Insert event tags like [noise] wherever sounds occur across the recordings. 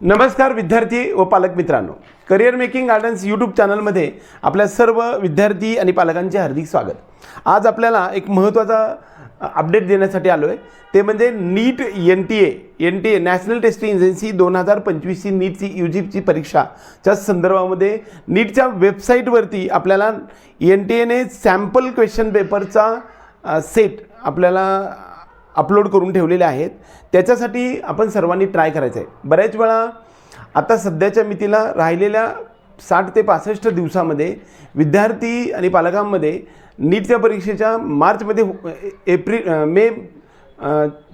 नमस्कार विद्यार्थी व पालक मित्रांनो. करिअर मेकिंग गार्डन्स यूट्यूब चॅनलमध्ये आपल्या सर्व विद्यार्थी आणि पालकांचे हार्दिक स्वागत. आज आपल्याला एक महत्त्वाचा अपडेट देण्यासाठी आलो आहे ते म्हणजे NEET N T A N T A national testing agency दोन हजार पंचवीसची नीटची यू जीची परीक्षाच्या संदर्भामध्ये नीटच्या वेबसाईटवरती आपल्याला एन टी एने सॅम्पल क्वेश्चन पेपरचा सेट आपल्याला अपलोड करून ठेवलेले आहेत. त्याच्यासाठी आपण सर्वांनी ट्राय करायचं आहे बऱ्याच वेळा आता सध्याच्या मितीला राहिलेल्या साठ ते पासष्ट दिवसामध्ये विद्यार्थी आणि पालकांमध्ये नीटच्या परीक्षेच्या मार्चमध्ये हो- एप्रिल मे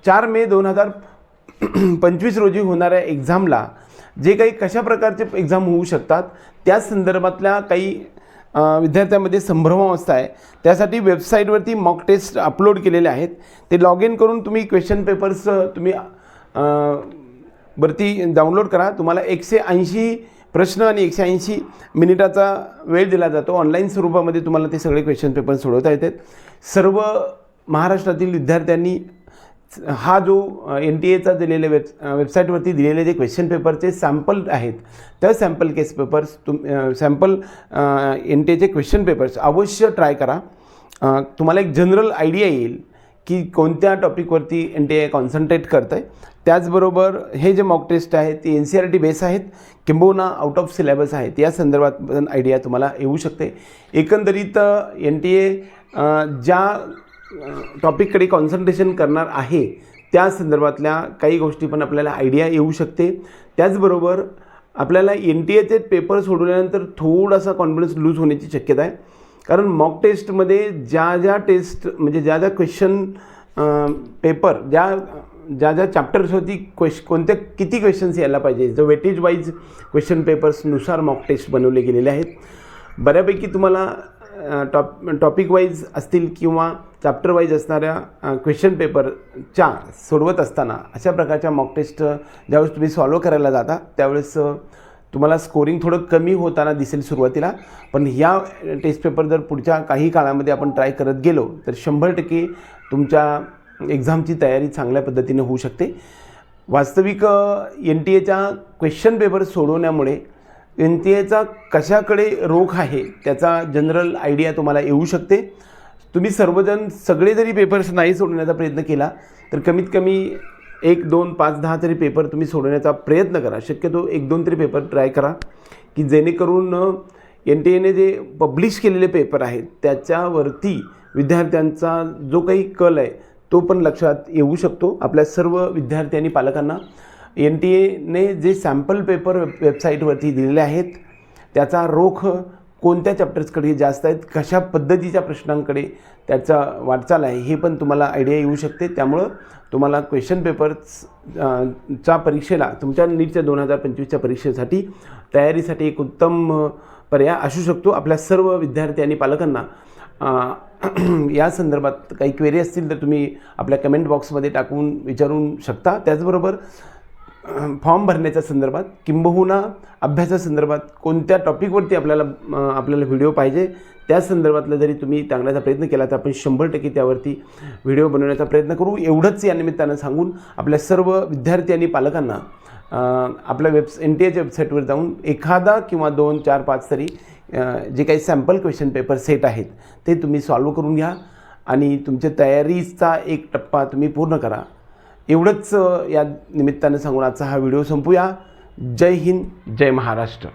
चार मे दोन हजार पंचवीस रोजी होणाऱ्या एक्झामला जे काही कशा प्रकारचे एक्झाम होऊ शकतात त्या संदर्भातल्या काही विद्यार्थ्यांमध्ये संभ्रमावस्था आहे. त्यासाठी वेबसाईटवरती मॉक टेस्ट अपलोड केलेले आहेत. ते लॉग इन करून तुम्ही क्वेश्चन पेपर्स तुम्ही वरती डाउनलोड करा. तुम्हाला एकशे ऐंशी प्रश्न आणि एकशे ऐंशी मिनिटाचा वेळ दिला जातो. ऑनलाईन स्वरूपामध्ये तुम्हाला ते सगळे क्वेश्चन पेपर सोडवता येतात. सर्व महाराष्ट्रातील विद्यार्थ्यांनी हा जो एन टी एचा दिलेले वेब वेबसाईटवरती दिलेले जे क्वेश्चन पेपरचे सॅम्पल आहेत त्या सॅम्पल केस पेपर्स तुम सॅम्पल एन टी एचे क्वेश्चन पेपर्स अवश्य ट्राय करा. तुम्हाला एक जनरल आयडिया येईल की कोणत्या टॉपिकवरती एन टी ए कॉन्सन्ट्रेट करतं आहे त्याचबरोबर हे जे मॉक टेस्ट आहेत ते N C R T base आहेत किंबहुना आउट ऑफ सिलेबस आहेत. या संदर्भात पण आयडिया तुम्हाला येऊ शकते. एकंदरीत एन टी ए ज्या टॉपिककडे कॉन्सन्ट्रेशन करणार आहे त्या संदर्भातल्या काही गोष्टी पण आपल्याला आयडिया येऊ शकते. त्याचबरोबर आपल्याला एन टी एचे पेपर सोडवल्यानंतर थोडासा कॉन्फिडन्स लूज होण्याची शक्यता आहे. कारण मॉक टेस्टमध्ये ज्या ज्या टेस्ट म्हणजे ज्या ज्या क्वेश्चन पेपर ज्या ज्या ज्या चॅप्टर्सवरती क्वेश कोणत्या किती क्वेश्चन्स यायला पाहिजे? जो वेटेज वाईज क्वेश्चन पेपर्सनुसार मॉक टेस्ट बनवले गेलेले आहेत. बऱ्यापैकी तुम्हाला टॉप टॉपिक वाईज असतील किंवा चॅप्टर वाईज असणाऱ्या क्वेश्चन पेपरच्या सोडवत असताना अशा प्रकारच्या मॉक टेस्ट ज्यावेळेस तुम्ही सॉल्व करायला जाता त्यावेळेस तुम्हाला स्कोरिंग थोडं कमी होताना दिसेल सुरुवातीला. पण ह्या टेस्ट पेपर जर पुढच्या काही काळामध्ये आपण ट्राय करत गेलो तर शंभर टक्के तुमच्या एक्झामची तयारी चांगल्या पद्धतीने होऊ शकते. वास्तविक एन टी एच्या क्वेश्चन पेपर सोडवण्यामुळे एन टी एचा कशाकडे रोख आहे त्याचा जनरल आयडिया तुम्हाला येऊ शकते. तुम्ही सर्वजण सगळे जरी पेपर्स नाही सोडवण्याचा प्रयत्न केला तर कमीत कमी एक दोन पाच दहा तरी पेपर तुम्ही सोडवण्याचा प्रयत्न करा. शक्यतो एक दोन तरी पेपर ट्राय करा की जेणेकरून एन टी एने जे पब्लिश केलेले पेपर आहेत त्याच्यावरती विद्यार्थ्यांचा जो काही कल आहे तो पण लक्षात येऊ शकतो. आपल्या सर्व विद्यार्थी आणि पालकांना एन टी एने जे सॅम्पल पेपर वेबसाईटवरती दिलेले आहेत त्याचा रोख कोणत्या चॅप्टर्सकडे जास्त आहेत कशा पद्धतीच्या प्रश्नांकडे त्याचा वाटचाल आहे हे पण तुम्हाला आयडिया येऊ शकते. त्यामुळं तुम्हाला क्वेश्चन पेपर्स च्या परीक्षेला तुमच्या नीटच्या दोन हजार पंचवीसच्या परीक्षेसाठी तयारीसाठी एक उत्तम पर्याय असू शकतो. आपल्या सर्व विद्यार्थी आणि पालकांना [clears throat] या संदर्भात काही क्वेरी असतील तर तुम्ही आपल्या कमेंट बॉक्समध्ये टाकून विचारून शकता. त्याचबरोबर फॉर्म भरण्याच्या संदर्भात किंबहुना अभ्यासासंदर्भात कोणत्या टॉपिकवरती आपल्याला आपल्याला व्हिडिओ पाहिजे त्या संदर्भातला जरी तुम्ही सांगण्याचा प्रयत्न केला तर आपण शंभर टक्के त्यावरती व्हिडिओ बनवण्याचा प्रयत्न करू. एवढंच या निमित्तानं सांगून आपल्या सर्व विद्यार्थी आणि पालकांना आपल्या वेब्स एन टी एच्या वेबसाईटवर जाऊन एखादा किंवा दोन चार पाच तरी जे काही सॅम्पल क्वेश्चन पेपर सेट आहेत ते तुम्ही सॉल्व करून घ्या आणि तुमच्या तयारीचा एक टप्पा तुम्ही पूर्ण करा. एवढंच या निमित्तानं सांगून आजचा हा व्हिडिओ संपूया. जय हिंद जय महाराष्ट्र.